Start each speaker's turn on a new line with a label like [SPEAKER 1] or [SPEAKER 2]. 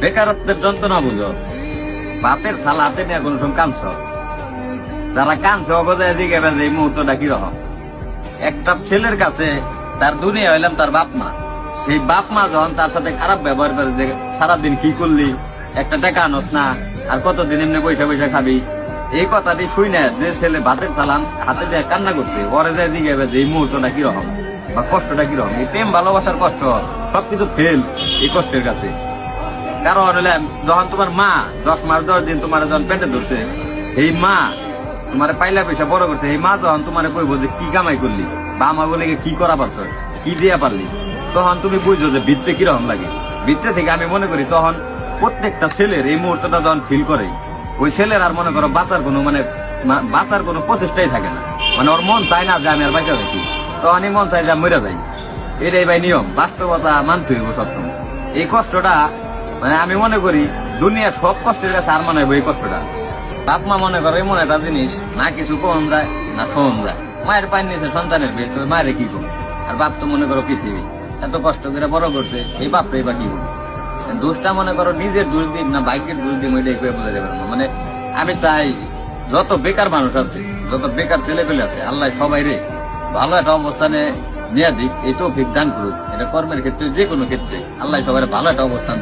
[SPEAKER 1] বেকারত্বের যন্ত্রণা বুঝো। ভাতের থালা হাতে নিয়ে কোনো সময় কাঁদছ? যারা কাঁদছে অগজায় দিকে বেজে এই মুহূর্তটা কীরকম একটা ছেলের কাছে তার দুনিয়া হইলাম তার বাপ মা। সেই বাপ মা যখন তার সাথে খারাপ ব্যবহার করে যে সারাদিন কি করলি, একটা টাকা আনস না, আর কতদিন এমনি পয়সা পয়সা খাবি, এই কথাটি শুই না যে ছেলে ভাতের থালান হাতে দিয়ে কান্না করছে, ওরে যায় দিকে যে এই মুহূর্তটা কীরকম বা কষ্টটা কি কীরকম এই প্রেম, ভালোবাসার কষ্ট, সবকিছু ফেল এই কষ্টের কাছে। কারণ হলে যখন তোমার মা দশ মাস, দশ দিন তোমার যখন পেটে ধরছে, এই মা তোমার পাইলা পয়সা বড় করছে, এই মা যখন তোমার কইব যে কি কামাই করলি, বা মা বলে কি করা পারছ, কি দিয়া পারলি, তখন তুমি বুঝছ যে ভিত্তে কীরকম লাগে। ভিত্তে থেকে আমি মনে করি তখন প্রত্যেকটা ছেলের এই মুহূর্তটা যখন ফিল করে, ওই ছেলের আর মনে করো বাঁচার কোনো মানে বাঁচার কোনো প্রচেষ্টাই থাকে না। মানে ওর মন চায় না যে আমি আর বাঁচা থাকি, তখনই মন চায় যে মরে যাই। এটাই ভাই নিয়ম, বাস্তবতা মানতে হইব সবসময়। এই কষ্টটা মানে আমি মনে করি দুনিয়ার সব কষ্টের কাছে আর মনে এই কষ্টটা। বাপ মা মনে করে এমন একটা জিনিস, না কিছু কম যায়, না শোন যায়। মায়ের পানি নিয়েছে সন্তানের বেশ, তো মায়ের কি কম আর বাপ তো মনে করো পৃথিবী, এত কষ্ট করে বড় করছে এই বাপরে বা কি করবে? দোষটা মনে করো নিজের দোষ দিন না বাইকের দোষ দিন ওইটাই করে বোঝা যাবে মানে আমি চাই, যত বেকার মানুষ আছে, যত বেকার ছেলে পেলে আছে, আল্লাহ সবাই রে, ভালো একটা অবস্থানে নিয়ে দিক, এই তো দান করুক। এটা কর্মের ক্ষেত্রে, যে কোনো ক্ষেত্রে, আল্লাহ সবাই ভালো একটা অবস্থান